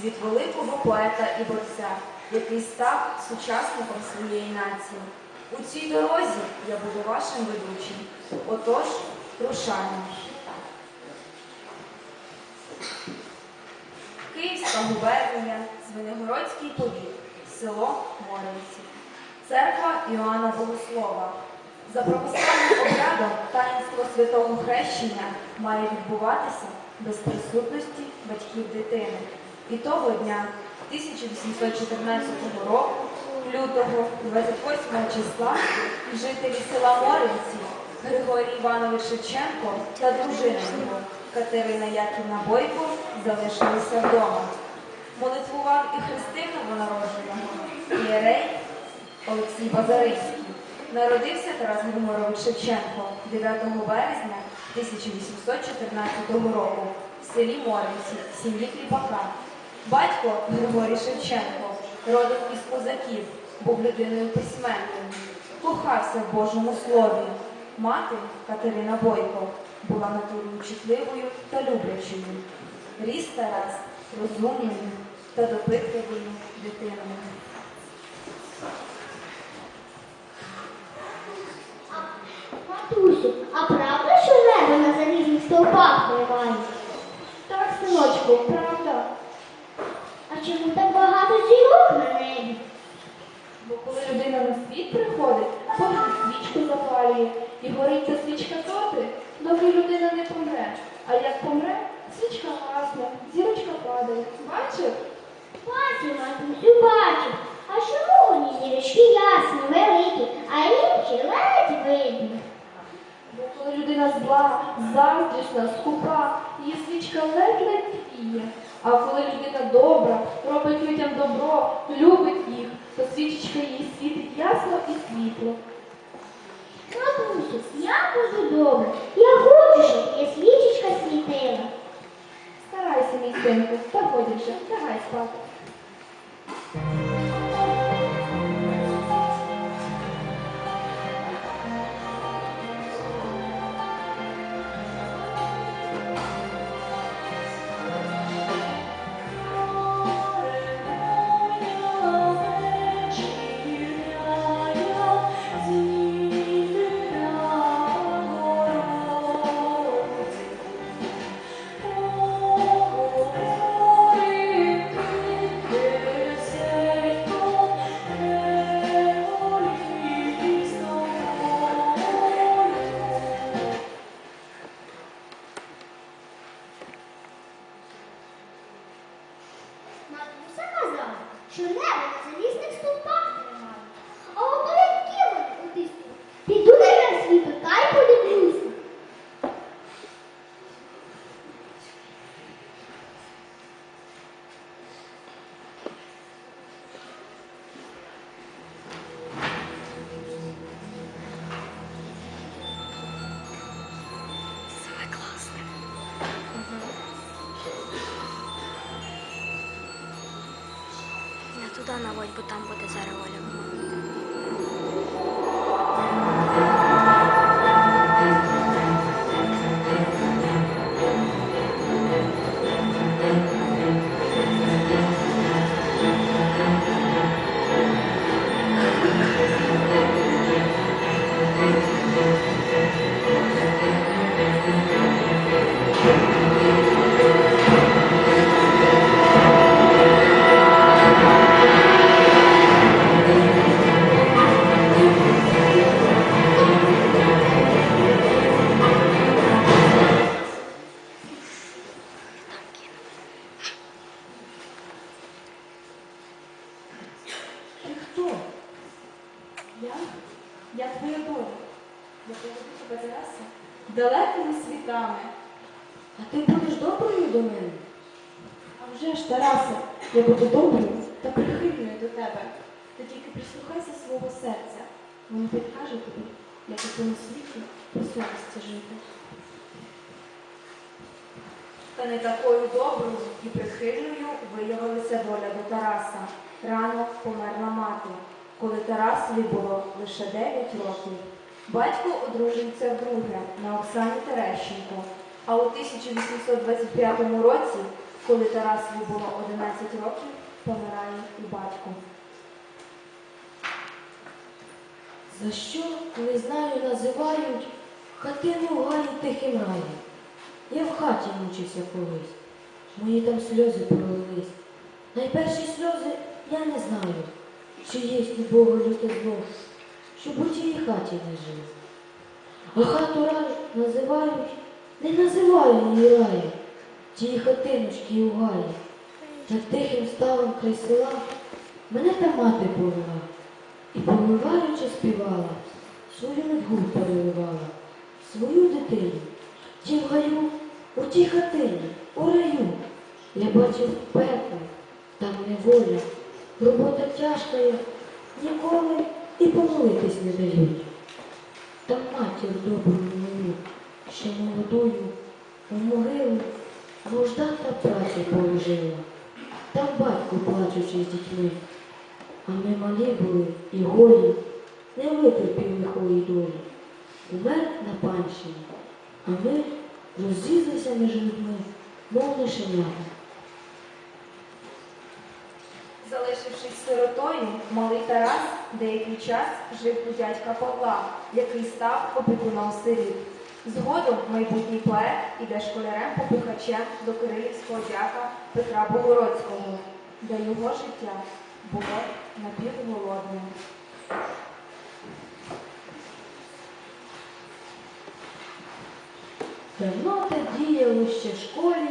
світ великого поета і борця, який став сучасником своєї нації. У цій дорозі я буду вашим ведучим. Отож, рушаємо. Київська губернія, Звенигородський повіт, село Моринці, церква Іоанна Богослова. За православним обрядом таїнство святого хрещення має відбуватися без присутності батьків дитини. І того дня, 1814 року, лютого 28 числа, жителі села Моринці Григорій Іванович Шевченко та дружина його Катерина Яківна Бойко залишилися вдома. Молитвував і хрестив новонародженого Єрей Олексій Базарицький. Народився Тарас Григорович Шевченко 9 березня 1814 року в селі Моринці, сім'ї Кліпака. Батько Григорій Шевченко, родом із козаків, був людиною письменною, кохався в Божому слові. Мати Катерина Бойко була натурою чутливою та люблячою. Ріс Тарас розумною та допитливою дитиною. Матусю, а правда, що небо на залізних стовпах тримає? Так, синочку, правда. А чому так багато зірок на небі? Бо коли людина на світ приходить, Бог свічку запалює і горить та свічка доти, доки людина не помре. А як помре, свічка гасне, зірочка падає. Бачив? Бачу, матусю, бачу. А чому вони зірочки ясні, великі, а інші ледь видно? Бо коли людина зла, заздрісна, скупа, її свічка ледь-ледь тліє. А коли людина добра, робить людям добро, любить їх, то свічечка її світить ясно і світло. Буду добре. Я хочу, щоб Наводь, бо там буде зараз Оля. Я поведу тебе Тараса далекими світами. А ти будеш доброю до мене? А вже ж, Тарасе, я буду доброю та прихильною до тебе. Ти тільки прислухайся свого серця. Воно підкаже тобі, як у цьому світі по совісті жити. Та не такою доброю і прихильною виявилася доля до Тараса. Рано померла мати, коли Тарасові було лише 9 років. Батько одружився вдруге на Оксані Терещенко, а у 1825 році Коли Тарасові було 11 років, помирає і батько. За що, не знаю, називають хатину в гаї тихим раєм. Я в хаті мучився колись, мої там сльози пролились. Найперші сльози я не знаю, чи є у Бога люте зло, щоб у тій хаті не жив. А хату рай називають, не називаю її раєм, тії хатиночки у гаї. Над тихим ставом край села мене та мати повела. І помиваючи співала, свою нудьгу переливала, свою дитину. Ті в гаю, у тій хатині, у раю. Я бачив пекло, там неволя, робота тяжка, ніколи і помолитись не дають. Там матір добру мою, ще молодою, у могилу нужда та працю положила. Там батько плачучи з дітьми. А ми малі були і голі, не витерпів лихої долі. Умер на панщині, а ми розрізалися між людьми, мов лишенята. Залишившись сиротою, малий Тарас деякий час жив у дядька Павла, який став опікуном сиріт. Згодом майбутній поет іде школярем-попихачем до кирилівського дяка Петра Богородського, де його життя було напівголодним. Давно те діяло ще школі,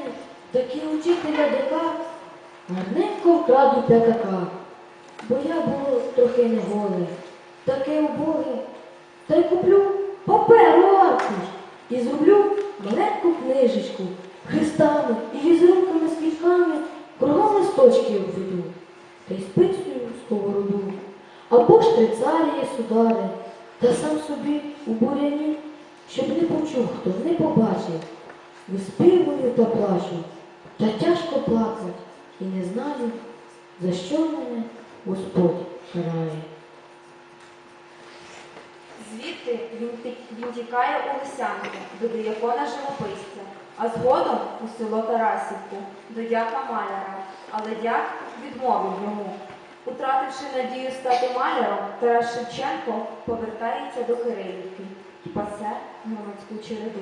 такі учителя дика, гарненько вкраду п'ятака. Бо я було трохи не голе, таке убоге, та й куплю паперу аркуш. І зроблю маленьку книжечку. Хрестами і візерунками з квітками кругом листочки обведу, та й спицею сковороду, або ж трицарії судари, та сам собі у буряні, щоб не почув хто, не побачив, виспівую та плачу, та тяжко плакать, і не знаю, за що мене Господь карає. Звідти він, тікає у Лисянку до диякона живописця, а згодом у село Тарасівку до дяка маляра. Але дяк відмовив йому. Утративши надію стати маляром, Тарас Шевченко повертається до Кирилівки і пасе громадську череду.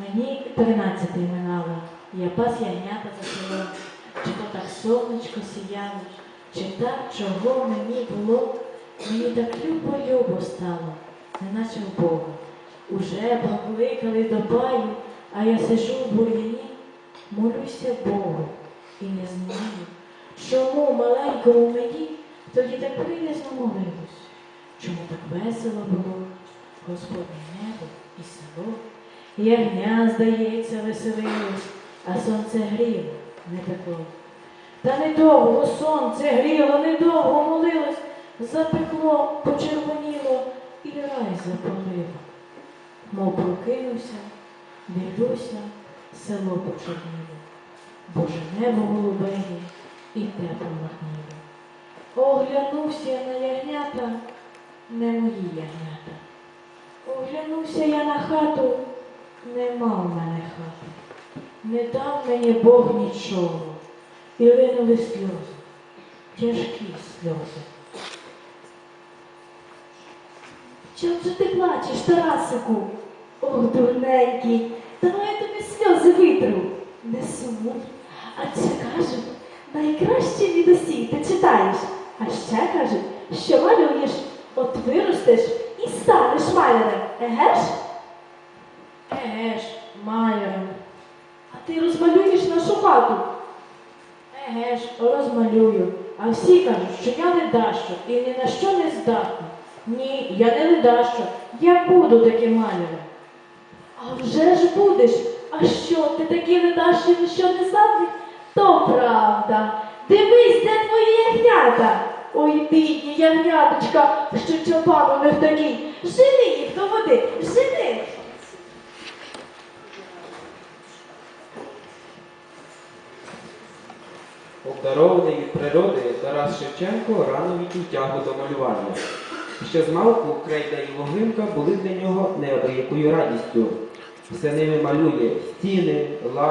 Мені тринадцяти минало, я пас ягнята за селом. Чи то так сонечко сіяло, чи так, чого мені було, мені так любо-любо стало, неначе в Бога. Уже покликали до паю, а я сижу в бур'яні, молюся Богу і не знаю, чому маленькому мені тоді так приязно молилось, чому так весело було, Господнє небо і село. Ягня, здається, веселилось, а сонце гріло, не пекло. Та недовго сонце гріло, недовго молилось, запекло, почервоніло і рай запалило. Мов прокинувся, дивлюся, село почорніло, Боже небо голубеє і тепло махніло. Оглянувся на ягнята, не мої ягнята. Оглянувся я на хату, нема в мене хати. Не дав мені Бог нічого. І ринули сльози, тяжкі сльози. Чом же ти плачеш, Тарасику? Ох, дурненький, давай я тобі сльози витру. Не сумуй. А це кажуть, найкраще від усіх ти читаєш. А ще кажуть, що малюєш, от виростеш і станеш малярем. Еге ж? Еге ж, маляром, А ти розмалюєш нашу хату. еге ж, розмалюю. А всі кажуть, що я ледащо і ні на що не здатна. Ні, я не ледащо, я буду таким маляром. А вже ж будеш. А що, ти такий такі ледащі, що не здатний? То правда. Дивись, де твої ягнята. Ой, бідні ягняточка, що чопану не в такій. Жени їх до води, жени. Обдарований від природи Тарас Шевченко рано відчув тягу до малювання. Ще з малку крейда і вогинка були для нього неабиякою радістю. все ними малює стіни,